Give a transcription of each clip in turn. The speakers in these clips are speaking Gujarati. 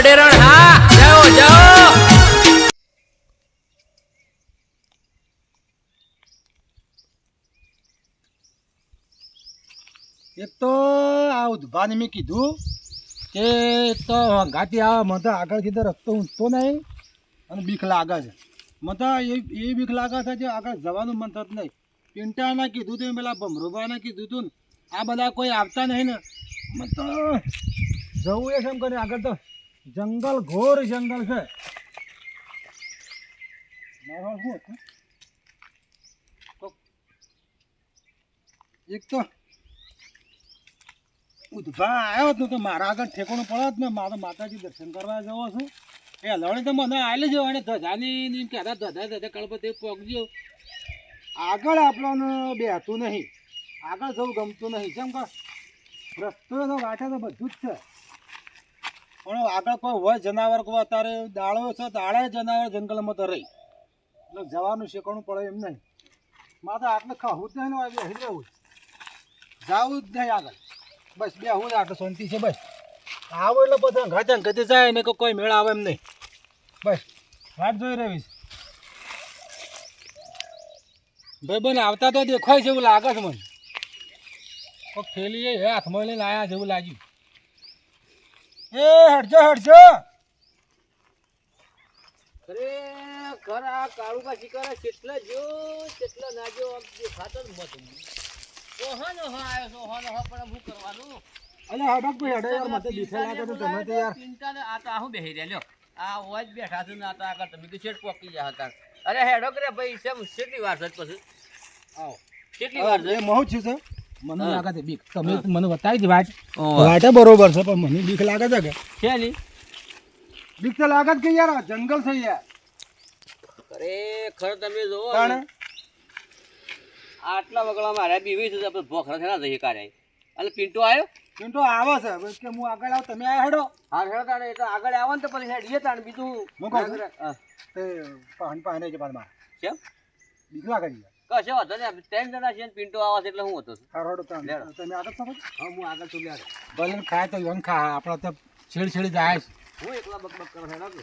અડેરણ, હા, જાઓ જાઓ. એક તો આ ઉદ્ભાને મેં કીધું કે તો ઘાટી આવે મને તો આગળ કીધું રસ્તો ઊંચતો નહીં અને બીક લાગે છે. મને એ એ બીક લાગે છે કે આગળ જવાનું મન થતું નહીં. પિંટાને કીધું તું, પેલા ભમરુભાને કીધું તું ને, આ બધા કોઈ આવતા નહીં ને. મને તો જવું એ કેમ કરે આગળ તો જંગલ ઘોર જંગલ છે. મારો શું હતું? એક તો ઉદભા આવ્યો હતો તો મારા આગળ ઠેકોણું પડત ને. મારો માતાજી દર્શન કરવા જવો છું. એ હલવાણી તો મને આવેલી છે અને ધજાની કહેતા ધજા ધજા કળપતિ પગજો આગળ આપણને બેહતું નહીં. આગળ જવું ગમતું નહીં. કેમ કે રસ્તો તો વાંચે તો બધું જ છે. પણ આગળ કોઈ હોય જનાવર કોઈ અત્યારે દાળો છે દાળે જનાવર જંગલમાં તો રહી. એટલે જવાનું શેકવાનું પડે એમ નહીં. મારે આટલે ખાવું જ નહીં હવે બેસી જવું જ નહીં આગળ. બસ બે હું આગળ શાંતિ છે બસ. આવો એટલે બધા ઘાતે ઘતે જાય ને કોઈ મેળ આવે એમ નહીં. બસ વાટ જોઈ રહી છે. ભાઈ બન આવતા તો દેખાય છે એવું લાગે છે મને. કોઈ થેલી એ હાથમાં લઈને આવ્યા જેવું લાગ્યું. એ હટજો હટજો. ખરેખર આ કાળુકા શિકારા કેટલા જો કેટલા ના જો આમ જે ખાતર મત ઓહો નો હો આવ્યો છો ઓહો નો હો પણ હું કરવાનું? અલે હડક ભાઈ હડે યાર મતે દીઠે તો તમે તો યાર. ચિંતા આ તો આહું બેહી રહ્યા લ્યો આ ઓજ બેઠા છું ને આ તો આગળ તમે તો શેઠ પોકી ગયા હતા. અરે હેડો કરે ભાઈ સેમ કેટલી વાર છે પછી? આવો. કેટલી વાર છે? મહુ છે મને. લાગે છે બીક. તમે મને બતાવી જ વાત? ઓહો. બરોબર છે પણ મને બીક લાગે છે કે? શેની બીક તો લાગે છે કે યાર આ જંગલ છે યાર. ખરેખર તમે જોવો આટલા વગળા મારે બીવી છે આપણે ભોખરા થયા જઈએ કારે. એટલે પિન્ટો આવ્યો પિન્ટો આવે છે. બસ કે હું આગળ આવ તમે આ હેડો. હા હેડો તાણે એટલે આગળ આવો ને તો પછી હેડીએ તાણે. બીજું હું. કહું તે પાન પાને છે પાનમાં કેમ? બીક લાગે છે યાર. કશો વાંધો નહીં ત્રણ જણા છે પિન્ટો આવે એટલે હું હતો. હારો હેડો તમે તમે આગળ છો હા હું આગળ છું લ્યા ભલે ખાય તો યોન ખા આપણો તો છેડ છેડ જાય છે. હું એકલા બક બક કરો હેડો કે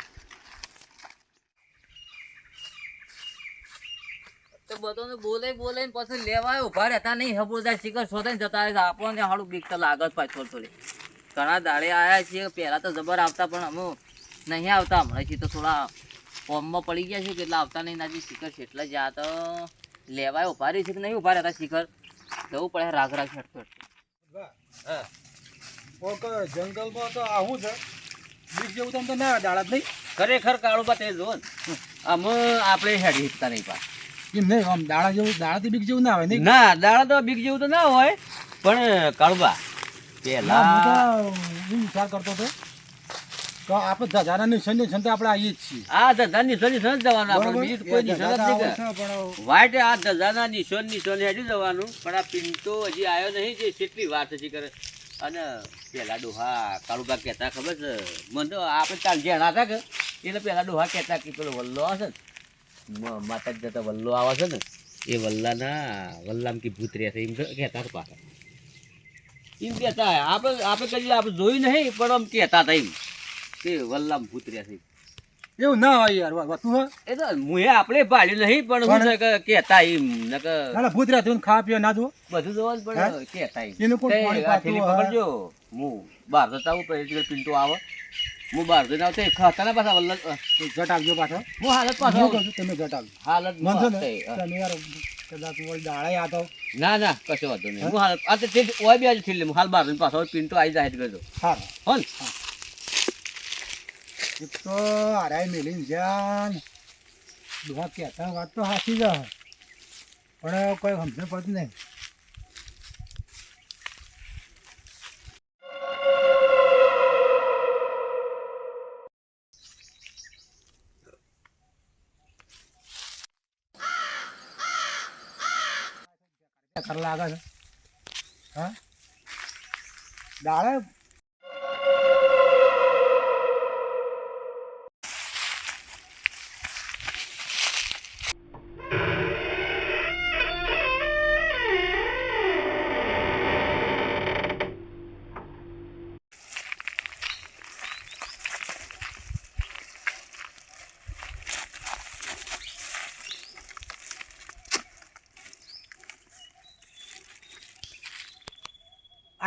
તો બધાને બોલે બોલે પછી લેવાય ઊભા રહેતા નહીં. હબોદાર શિખર શોધે ને જતા રહે આપણને હાડું બીક તો લાગત પાછું થોડી થોડી. ઘણા દાડે આવ્યા છીએ પહેલા તો જબર આવતા પણ અમે નહીં આવતા. હમણાં છીએ તો થોડા ફોર્મમાં પડી ગયા છે કેટલા આવતા નહીં. નાજી શિખર છે એટલે જ્યાં તો લેવાય રહી છે કે નહીં? ઊભા રહેતા શિખર. જવું પડે રાગ રાગ કોક જંગલમાં તો આવું છે. બીજ જેવું તો તો ના દાડા નહીં. ખરેખર કાળુબા તે જો આમ આપણે હેડી હિકતા નહીં પા એમ નહીં? આમ દાડા જેવું દાડાથી બીક જેવું ના હોય નહીં? ના દાડા તો બીક જેવું તો ના હોય પણ કાળુબા પહેલાં હું વિચાર કરતો હતો. તો આપણે ધજાના નિશાન નિશાન તો આપણે આવીએ જ છીએ. આ ધંધા નિશાન નિશાન જવાનું. આપણે બીજું કોઈ નિશાન જ નહીં આ ધંધાના નિશાન નિશાન હેડી જવાનું. પણ આ પિંટો હજી આવ્યો નહીં જે કેટલી વાત હજી કરે. અને પેલા ડોહા કાળુબા કહેતા ખબર છે? મને તો આપણે ચાલ જેણા હતા કે એટલે પેલા ડોહા કહેતા કે પેલો વલ્લો આવે છે ને માતા જતા વલ્લો આવે છે ને એ વલ્લાના વલ્લામ કે ભૂત રહે છે એમ કહેતા હતા પાછા. એમ કહેતા આપણે આપણે કદી આપણે જોયું નહીં પણ આમ કહેતા હતા એમ. કે વલ્લામ ભૂત રહે છે એવું ના હોય યાર વાત તું એ તો મુએ આપણે પાડ્યું નહીં પણ હું કહેતા એમ ને કે ના ભૂત તું ખા પીવા ના જો બધું જોવાનું પણ કહેતા એમ. એનું કોણ પાણી થેલી હોય? પકડજો હું બહાર જતા હું પછી એટલે પિન્ટુ આવે. હું બહાર જઈને આવતે ખાતા ના પાછા વલ્લભ અ, તો જટ આવજો પાછો. હું હાલત પાછો કહું તમે જટ આવજો. હાલત મન છે ને? તમે યાર કદાચ વળી દાડે આતો ના ના કશો વાંધો નહીં. હું? હાલત આ તે ઓય બી આજે લે હું હાલ બહાર જઈને પાછો પિન્ટો આવી જાય કરજો હા હો. ને? એક તો આરાય મેલીને જાન દુહા કહેતા વાત તો સાચી જ. પણ કોઈ સમજે પડતું નહીં ખર લાગે છે હા દાડે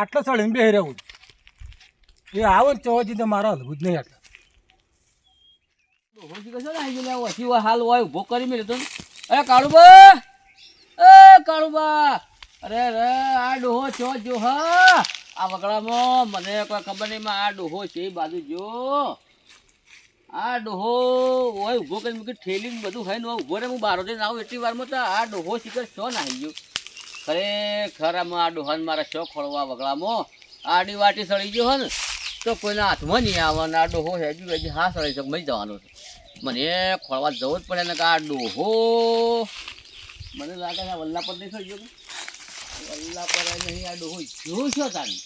આટલો સળીને બેહી રહેવું એ આવો ને ચોથી તો મારા હલવું જ નહીં આટલા. હાલ હોય, ઊભો કરી મેલ્યો તો. અરે કાળુબા! એ કાળુબા! અરે રે આ ડોહો છો, જો, હા. આ વગડામાં મને કોઈ ખબર નહીં આ ડોહો છે એ બાજુ જો. આ ડોહો હોય, ઊભો કરી મૂકી ઠેલી બધું ખાઈને ઊભો રે હું બારો જઈને આવું એટલી વારમાં તો આ ડોહો શિખર શો નાહી ગયો. ખરેખર આમાં આ ડોહન મારા શો ખોળવા વગડામાં આડી વાટી સળી ગયો ને તો કોઈના હાથમાં નહીં આવવાનો. આ ડોહો હેજુ હેજુ હા સળી છે મળી જવાનો છે. મને ખોળવા જવું જ પડે ને કે આ ડોહો. મને લાગે છે વલ્લા પર નહીં થઈ ગયો વલ્લા પર નહીં, આ ડોહો જો છો તારી.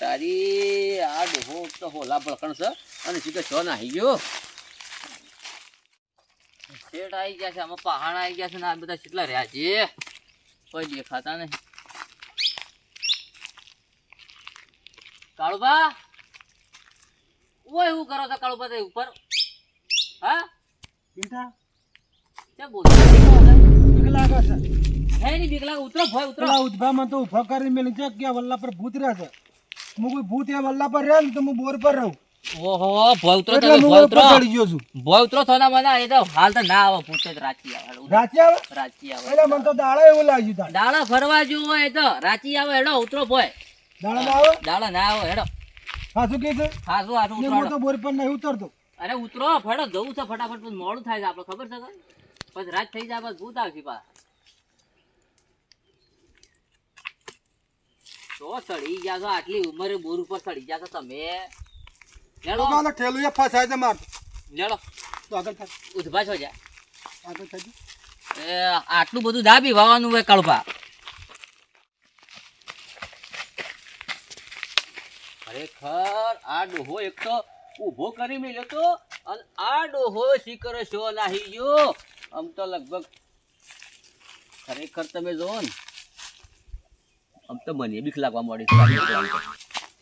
તારી, આ ડોહો તો હોલા ભળકણ છે. અને શીખે છો નાહી ગયો? શેઠ આવી ગયા છે આમાં પહાડ આવી ગયા છે ને આ બધા કેટલા રહ્યા છે? કોઈ દેખાતા નહીં. કાળુબા ઓય હું કરો છો કાળુબા તે ઉપર? હા? બેટા. તે બોલતા નહીં કહો છો. હે ની બીક લાગે? ઉતરો ભય ઉતરો. ઉદ્ભામાં તો ઊભા કરી મેલી છે કે વલ્લા પર ભૂત રહ્યા છે. હું કોઈ ભૂત એ વલ્લા પર રહે ને તો હું બોર પર રહું. ઓહો ભય ઉતરો એટલે તમે હું ભય ઉપર ઉતરો ચડી ગયો છું. ભય ઉતરો મને એ તો હાલ તો ના આવે પૂછે તો રાચી આવે રાચી આવે? રાચી આવે. એટલે મને તો દાડા એવું લાગ્યું દાડા ફરવા જેવું હોય તો રાચી આવે હેડો ઉતરો ભોય. દાડા ના આવે? દાડા ના આવે હેડો. કે છે? હાસુ હાસુ ઉતરો હું તો બોર પર નહીં ઉતરતો. અરે ઉતરો ફડો જવું છે ફટાફટ મોડું થાય છે આપણે ખબર છે કે પછી રાત થઈ જાય બસ ભૂત આવશે પા તો ચડી ગયા છો આટલી ઉંમરે બોર ઉપર ચડી ગયા છો તમે. લેડો તો ઠેલું એ ફસાય છે માર. લેડો તો આગળ થાય ઉધભા છો જા. આગળ થાય એ આટલું બધું દાબી વાવાનું હોય કળપા ખરેખર આ ડોહો એક તો ઊભો કરી મેલ્યો તો અને આ ડોહો શીકર શો નાહી ગયો. આમ તો લગભગ ખરેખર તમે જોવો ને આમ તો મને બીક લાગવા મળી.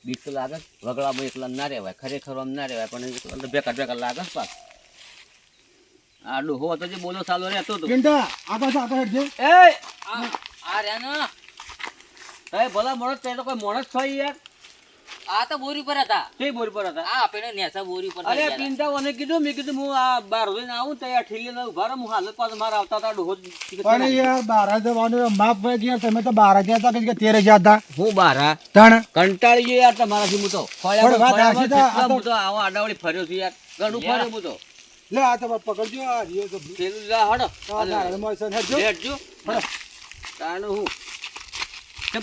બીક તો લાગે. જ. વગડામાં એકલા ના રહેવાય ખરેખર આમ ના રહેવાય પણ બેકાર બેકાર લાગે પાસ આડું હો તો જે બોલો સાલો રહેતો હતો પિંટા આગળ છે આગળ હેઠજે એ આ રહ્યા ને. એ ભલા મોણસ તે તો કોઈ મોણસ થાય યાર. આ તો બોરી પર હતા. તે બોર પર હતા? આ આપણે નેસા બોરી પર અરે પિંતા મને કીધું મેં કીધું હું આ બાર જોઈને આવું તો યાર ઠીલી ઊભા રહું હાલત પાછો મારા આવતા હતા ડોહો પણ યાર બાર જવાનું માપ વહી ગયા તમે તો બાર ગયા હતા કે તેરે ગયા હતા. હું બારા તણ કંટાળી ગયો યાર તમારાથી હું તો. પણ વાત હાચી તો આ ફળ્યા હું તો આવો આડાવડી ફર્યો છું યાર. ઘણું ફર્યો હું તો. લે આ તો પકડજો આ તો. પેલું લા હડો. હું?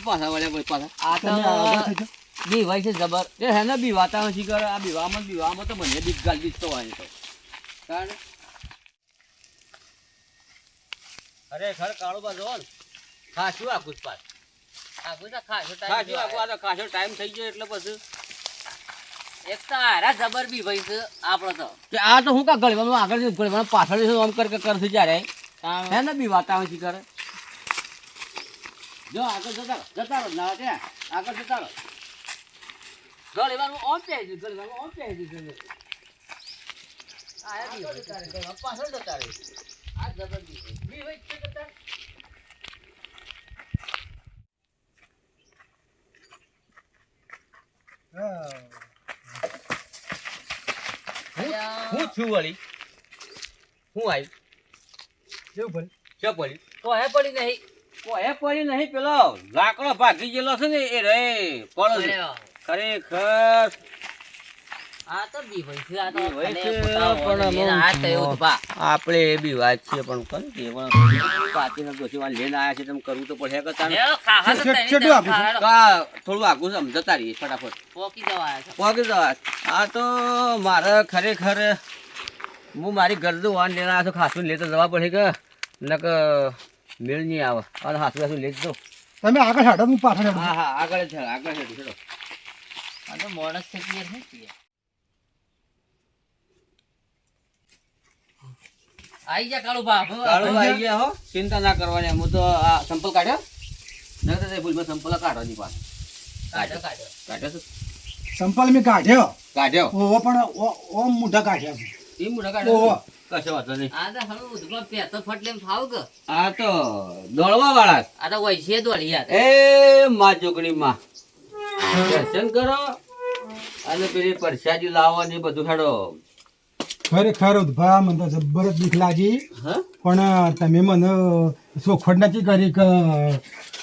પાછા વળ્યા કોઈ પાછા? આ તમે તો. બી હોય છે જબર એ હે ને બી વાતાવરણ શી કરે આ બીવામાં બીવામાં તો મને બીજ ગાલ બીક તો હોય તો. કારણ અરે ખર કાળો બા જો આખું આખું તો આખું આ તો ખાસો ટાઈમ થઈ ગયો એટલે પછી એક તો હારા જબર બી ભાઈ છે આપણો તો. કે આ તો હું કા ગળવામાં આગળ ગળવામાં પાછળ આમ કર કરશે જ્યારે. હે ને બી વાતાવરણ શી કરે જો આગળ જતા રહો જતા રહો ના આગળ જતા રહો. ઓમ ઓમ આ. પાછળ આ બી હોય છે હું. છું વળી. હું આવી કેવું ભલે? છે પડી? તો હે પડી નહીં. કોઈ પડી નહીં પેલો લાકડો ભાગી ગયેલો છે ને એ રે પડો ખરેખર. આપણે એ બી વાત છે પણ કોણ કે પણ પાટીના ડોશીમાં લઈને આવ્યા છે તેમ કરવું તો પડે થોડું આગું રહીએ ફટાફટ. પોકી જવા આવ્યા જવા આ તો મારે ખરેખર હું મારી ગરદુ વાન લઈને આવ્યો છું ખાસું લેતો જવા પડે કે નક મેળ નહીં આવે. અને હાસુ હાસુ લેતો તમે આગળ હાડો હું પાછળ હા હા આગળ છે આગળ છે આ તો માણસ છે નહીં કે. આઈ જા કાળુ બા કાળુ આઈ ગયા હો. ચિંતા ના કરવાની હું તો આ સંપલ કાઢ્યો. નકર તે ભૂલમાં સંપલ કાઢો ની પાસે કાઢ્યો કાઢ્યો કાઢ્યો સંપલ મેં કાઢ્યો. કાઢ્યો? ઓ પણ ઓ- મુઢા મોઢા કાઢ્યા છે. એ મુઢા કાઢ્યો કશો વાંધો નહીં. આ તો હળું ઉધમાં પેતો ફટ ફાવ કે આ તો દોડવા વાળા આ તો એ માં જોગણી માં દર્શન કરો. અને પેલી પરસાદી લાવવાની બધું હેડો. ખરેખર ભા મને તો જબરદસ્ત બીક લાગી. હા? પણ તમે મને ચોખવટ નથી કરી કે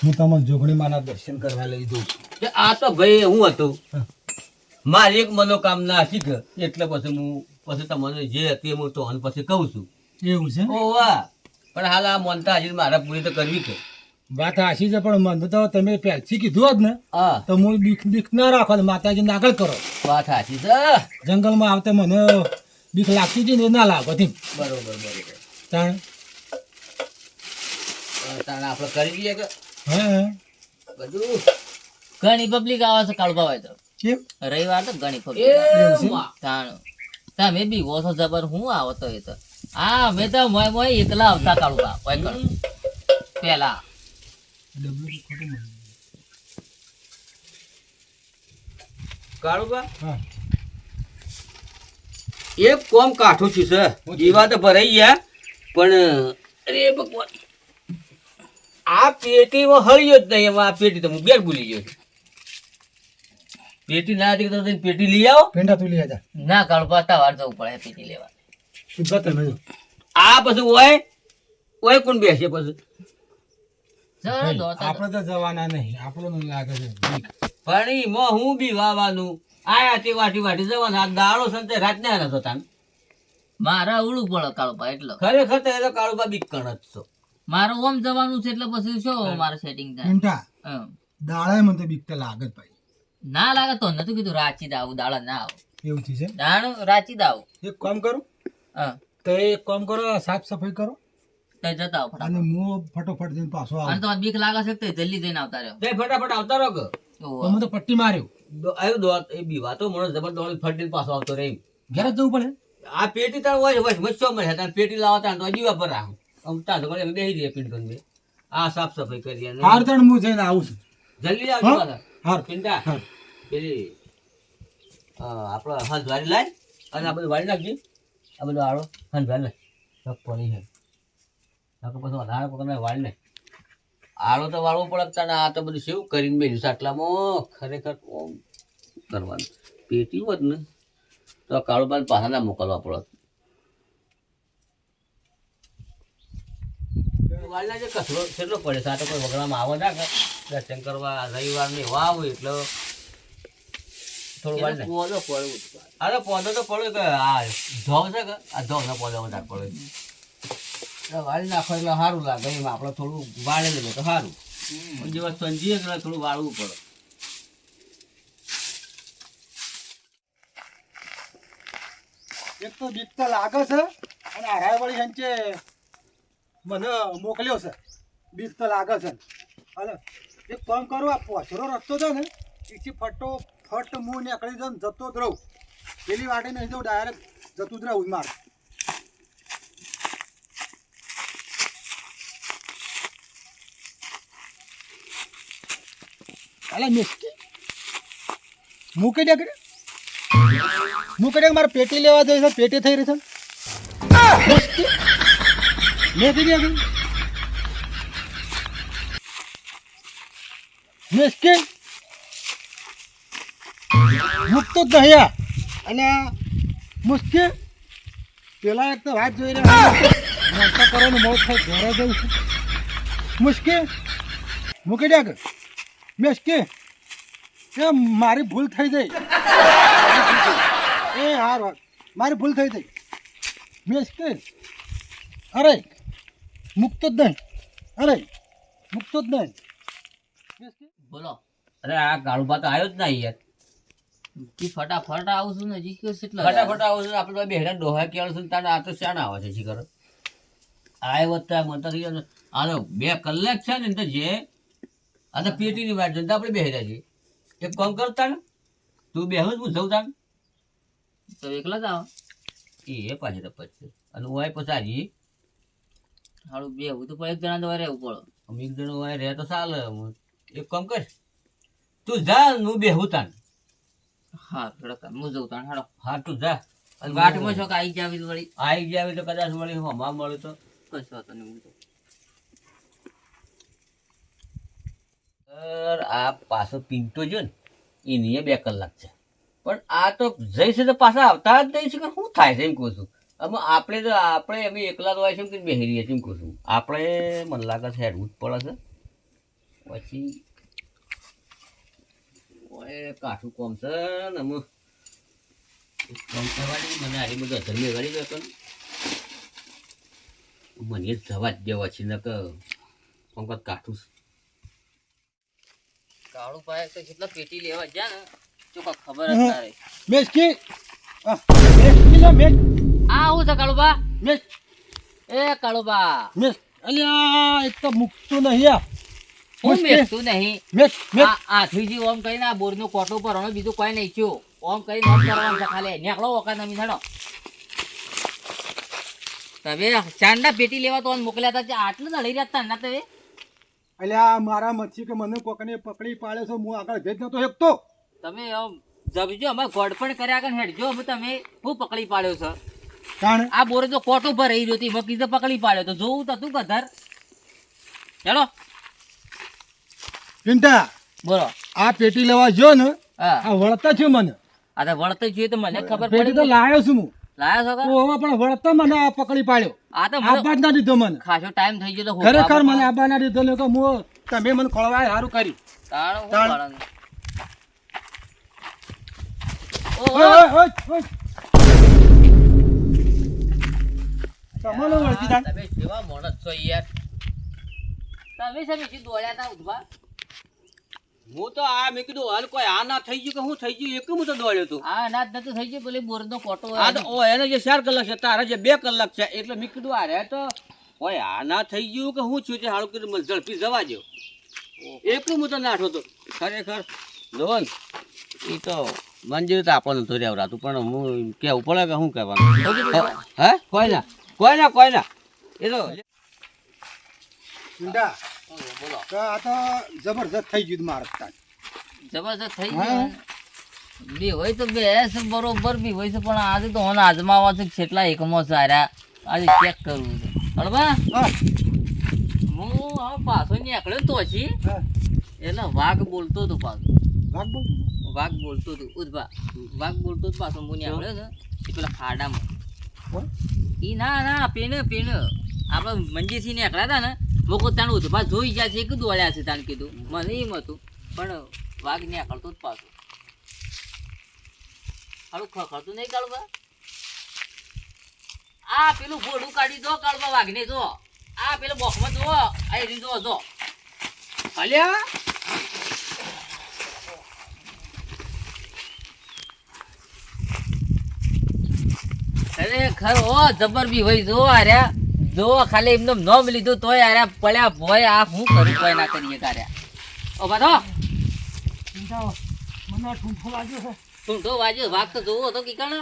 હું તમને જોગણીમાના દર્શન કરવા લઈ દઉં કે આ તો ભાઈ હું હતું? મારી એક મનોકામના હતી કે એટલે પછી હું પછી તમને જે હતી હું તો પછી કહું છું. એવું છે? ઓ વાહ. પણ હાલ આ મનતા હજી મારા પૂરી તો કરવી કે. વાત હાશી છે પણ મને તો તમે પહેલથી કીધું જ ને. તો હું બીક બીક ના રાખો ને માતાજીને આગળ કરો. વાત સાચી છે. જંગલમાં આવતા મને બીક લાગતી હતી ને ના લાગો થી બરોબર બરોબર. તાણ? તાણ આપણે કરી દઈએ કે? હા બધું. ઘણી પબ્લિક આવે છે કાળબા હોય તો. કેમ? રવિવાર તો ઘણી પબ્લિક? તાણ. તમે બી ઓછો જબર હું આવો તો એ તો. હા મેં તો મોય મોય એકલા આવતા કાળબા. પેલા ડબલું ખોટું મને. કાળુબા? હા. એક કોમ કાઠું છું સર. જીવા તો ભરાઈ ગયા પણ અરે ભગવાન. આ પેટીમાં હળ્યો જ નહીં એમાં આ પેટી તો હું બેર ભૂલી ગયો પેટી ના હતી તો પેટી લઈ આવો. પેંડા તું લઈ આજા. ના કાળુબા તવાર જવું પડે પેટી લેવા આ પછી ઓય ઓય કોણ બેસે પછી? આપણે તો જવાના નહીં આપણને લાગે છે. પણ એમાં હું બી વાવાનું? આયા તે વાટી વાટી જવાના આ દાડો સંતે રાત ના નતો તાન. મારે અવળું પડે કાળુબા એટલે. ખરેખર તો એ તો કાળુબા બીકણ જ છો. મારું ઓમ જવાનું છે એટલે પછી શું મારે સેટિંગ થાય? હમ. દાળાએ મને તો બીક તો લાગે જ ભાઈ. ના લાગે તો નતું કીધું રાચી દાવ દાળા ના આવ. એવું છે દાણ રાચી દાવ એક કામ કરું? હા. તો એક કામ કરો સાફ સફાઈ કરો. તો જતા આવો અને ફટાફટ. હું ફટોફટ જઈને પાછો અને આવું તમારે બીક લાગે છે તો જલ્દી જઈને આવતા રહ્યો? તે ફટાફટ આવતા રહો કે? ઓહો. તો તો પટ્ટી માર્યો. દો- આવ્યો દોડ એ બીવા તો મને જબર દોડી ફટીને પાછો આવતો રહી ઘેર જ જવું પડે? આ પેટી તાર હોય હોય મચ્છો મળે તાર પેટી લાવતા તાર તો જીવા પર આવું આમ તાર તો મને બેસી દે પીંડ ગંદે આ સાફ સફાઈ કરી અને હાર તણ હું જઈને આવું છું. જલ્દી આવજો હા? પાછા. હાર. પિંડા હાર. પેલી આપણો હાથ વાળી લાય અને આ બધું વાળી નાખજે. આ બધું આળો હાથ વાળી લાય. પડી છે પછી પકડને વાળી નાખ આળો તો વાળવો પડે તને. આ તો બધું સેવ કરીને છે? આટલામાં ખરેખર ઓમ કરવાનું? પેટી હોત ને તો આ કાળો પાન પાછા ના મોકલવા પડત. વાળના જે કચરો કેટલો પડે છે આ તો કોઈ વગડામાં આવે ના કે દર્શન કરવા રવિવાર ને એવા આવું એટલે થોડું વાળ નાખ. પડવું. અરે પોદો તો પડ્યો કે આ ધોવ છે કે? આ ધોવ ના પોદા વધારે પડે એટલે વાળી નાખો એટલે સારું લાગે. એમ આપણે થોડું વાળી લઈએ તો સારું જેવા સંજીએ એટલે થોડું વાળવું પડે. એક તો બીક તો લાગે છે અને હારાય વળી સંચે મને મોકલ્યો છે. બીક તો લાગે છે. અને એક કામ કરો આ પોછરો રસ્તો છે ને એથી ફટો ફટ હું નીકળી જાઉં જતો જ રહું. પેલી વાટે નહીં જવું ડાયરેક્ટ જતું જ રહું માર. અલા મિસ્કી મૂકી દે કરે મૂકી દે મારે પેટી લેવા જોઈએ પેટી થઈ રહી છે? મેં કીધી મુશ્કેલ મુકતો જ અને મુશ્કેલ પેલા એક તો વાત જોઈ રહ્યા નાસ્તા કરવાનું મોત થાય, ઘરે જવું મુશ્કેલ મૂકી દે આગળ મુશ્કેલ કે મારી ભૂલ થઈ ગઈ. એ હાર મારી ભૂલ થઈ ગઈ. મુશ્કેલ અરે મુક્ત જ નહીં. અરે મુક્ત જ નહીં. બોલો. અરે આ ગાળુભા તો આવ્યો જ નહીં યાર. ફટાફટ આવું છું ને હજી કેટલા ફટાફટ આવો છે આપણે તો બેહરા ડોહા કેળ છે તારે આ તો શાના આવે છે શીખર આ વત્તા મનતા થઈ આનો બે કલાક છે ને તો જે આ તો પેટીની વાત છે આપણે આપણે બેહરા છીએ. એક કામ કરતા ને તું બેહું જ હું જઉં તાને. તો એકલા જ આવો. એ પાછી તો પછી. અને હું આય પછી આજી. હારું બે હું તો પણ એક જણા દ્વારા રહેવું પડે. અમે એક જણો વાય રહે તો ચાલે. એક કામ કર તું જા હું બેહું તાન. હા રડકા હું જઉં હાડો હા તું જા. અને વાટમાં શોખ આવી જાવી વળી? આવી જાવી તો કદાચ વળી હમા મળે તો. કશો તો નહીં હું તો. સર આ પાછો પિંટો જો ને એની બે કલાક છે. પણ આ તો જઈ છે તો પાછા આવતા જ નહીં છે કે શું થાય છે એમ કહું છું. અમે આપણે તો, આપણે અમે એકલા તો હોય છે કે બેસી રહીએ છીએ એમ કહું છું. આપણે મને લાગે છે હેડવું જ પડે છે. પછી કાઠું કોમ છે ને અમે. કોમ મને આટલી બધું અધર્મી કરી દો મને જવા જ દેવા છે ને કોમ કાઠું. કાળું ભાઈ તો કેટલા પેટી લેવા ગયા ને તો ખબર જ ના રહી. મેચકી મેચકી લે મેચ આ હું છે કાળુબા? મેચ એ કાળુબા. મેચ અલ્યા એક તો મૂકતું નહીં આ. હું મેચકી. નહીં. મેચ મેચ આ આથુજી ઓમ કહીને આ બોરનો કોટું પર હવે બીજું કોઈ નહીં થયું. ઓમ કહીને ઓમ કરવાનું છે ખાલી. નીકળો વખત નમી છાડો તમે ચાંદા પેટી લેવા તો મોકલ્યા હતા આટલું લડી રહ્યા હતા ના તમે? અલ્યા મારા મચ્છી કે મને કોકને પકડી પાડે છે હું આગળ જઈ જ નતો શકતો. તમે જબજો અમે ગોડપણ કર્યા કે હેડજો અમે તમે હું પકડી પાડ્યો છે? કારણ આ બોરે તો કોટો પર રહી રહ્યો હતી તો પકડી પાડ્યો તો જોવું તો તું કધર. ચાલો ચિંતા બોલો. આ પેટી લેવા જો ને આ વળતા છે મને. આ તો વળતે જોઈએ તો મને ખબર પેટી તો પડી લાયો છું હું. લાયા છો તો હવે પણ વળતા મને આ પકડી પાડ્યો. આ તો આબા ના દીધો મને. ખાસો ટાઈમ થઈ ગયો તો ખરેખર મને આબા ના દીધો ને કે હું તમે મને ખોળવાય સારું કરી. તાણ હું તાણ. ઓય, ઓય, ઓય, ઓય. વળતી તમે કેવા માણસ છો યાર. તમે દોડ્યા હતા ઉઠવા? હું તો આ મેં કીધું હાલ કોઈ આ ના થઈ ગયું કે હું થઈ ગયું એક હું તો દોડ્યો હતો આ અનાજ નતું થઈ ગયું પેલી બોરનો કોટો આ તો ઓ એને જે ચાર કલાક છે તારા જે બે કલાક છે એટલે મેં કીધું આ રે તો ઓય આ ના થઈ ગયું કે હું છું તે હારું કીધું મને ઝડપી જવા દો એક હું તો નાઠો તો ખરેખર જોન એ તો મંજૂરી તો આપણને તો રહેવરાતું પણ હું કેવું પડે કે શું કહેવાનું? હે? કોઈ ના કોઈ ના કોઈ ના એ તો બોલો. આ તો જબરજસ્ત થઈ ગયું મારે તાણ. થઈ ગયું? બી હોય તો બેસ બરોબર બી હોય છે પણ આજે તો મને આજમાવા છે કેટલા એકમાં સારા. આજે ચેક કરવું છે. બરાબર હા, હવે પાછો નીકળ્યો તો હા. એટલે વાઘ બોલતો હતો પાછો. વાઘ બોલતો? વાઘ બોલતો હતો. ઉદભા વાઘ બોલતો હતો પાછો હું નીકળ્યો ને એ પેલા ખાડામાં. ઈ ના ના પેને પેને આપણે મંજીસિંહ ને એકલા હતા ને મોકો તાણ ઉદભા જોઈ ગયા છે કીધું અળ્યા છે, તાણ કીધું. મને એમ હતું, પણ વાઘ નીકળતો જ પાછો. હાલું ખખડતું નહીં કાળવા આ પેલું ઘોડું કાઢી દો કાળવા વાઘને જો. આ પેલું બોખમાં જો આ એરી જો. અલ્યા ખરેખર ઓ જબર બી હોય, જો આર્યા જો ખાલી એમને નોમ લીધું તોય આર્યા પડ્યા ભોય આ હું કરું કોઈ ના કરીએ તારે ઓ બધો મને ઠૂંઠો લાગ્યો છે. વાજો વાઘ તો જોવો હતો કીકણ.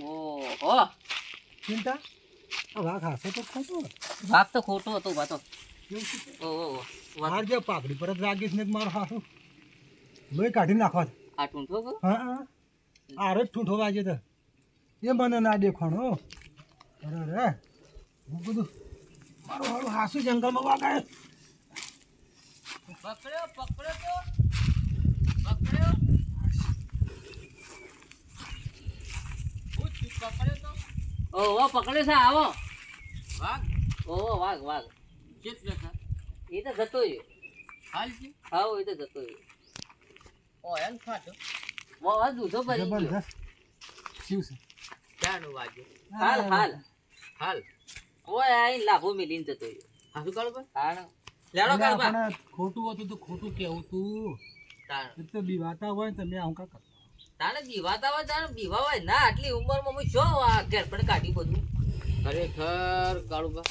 ઓ હો ચિંતા વાઘ હાસે તો ખોટો વાઘ તો ખોટો હતો બાતો ઓહો. માર જે પાઘડી પર લાગીશ ને મારો હાસુ લોહી કાઢી નાખવા આ ગયો? હા હા. આરે ઠૂંઠો વાગે તો. એ મને ના દેખાણો અરે હું બધું મારું હારું હાસુ જંગલમાં વાગાય પકડ્યો પકડ્યો તો. પકડ્યો. પકડ્યો તો. ઓહો પકડ્યો છે આવો. વાઘ? ઓહો વાઘ વાઘ. કેટલો છે એ તો જતો રહ્યો. હાલ છે? હા એ તો જતો રહ્યો. ઓ એમ ખાતો વાહ દૂધો ભરી ગયો. જબરદસ્ત શિવ છે? ક્યાંનું વાગ્યું હાલ હાલ. હાલ. કોઈ આઈ લાભો મિલીને જતો હાસુ કાળ પર હાલ લેડો કાળ પર ખોટું હતું તો ખોટું કેવું તું? તાણ. તો બીવાતા હોય તમે આવું કા કરતા તાને બીવાતા હોય તાને બીવા હોય. ના આટલી ઉંમરમાં હું શું આ ઘેર પણ કાઢી બધું? ખરેખર કાળુબા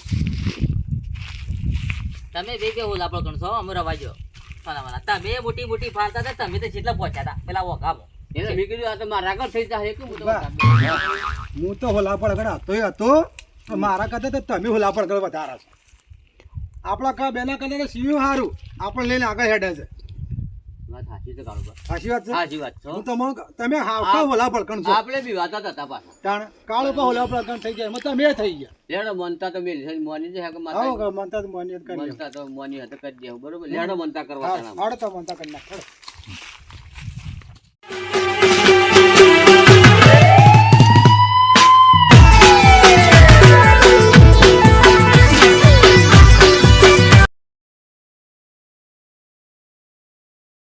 તમે બે બે ઓલા પણ ગણશો અમે રવાજો વાલા વાલા. તમે મોટી મોટી ફાળતા હતા તમે તો જેટલા પહોંચ્યા હતા. પેલા વગામો મેં કીધું આ તો મારા આગળ થઈ જાય કે હું તો બા. હું તો હોલા પર આગળ હતો હતો. મારા કરતા તો તમે હોલા પર આગળ વધારે છો. આપણા કા બેના કરતા તો શિવ સારું આપણે લઈને આગળ હેડે છે. સાચી વાત છે? સાચી વાત છે હું. તમને તમે હાવકા ઓલા ભડકણ છો? આપણે બી વાતા હતા પાછા. તાણ કાળો પા ભડકણ થઈ ગયા? એમાં તમે થઈ ગયા. લેડો મનતા તો મોની છે કે માતા કે મનતા તો માન્ય કરી મનતા તો મોની હતા કરી દેવું. બરોબર? લેડો મનતા કરવા હા તણામ. તો મનતા કરી નાખ. હાડો.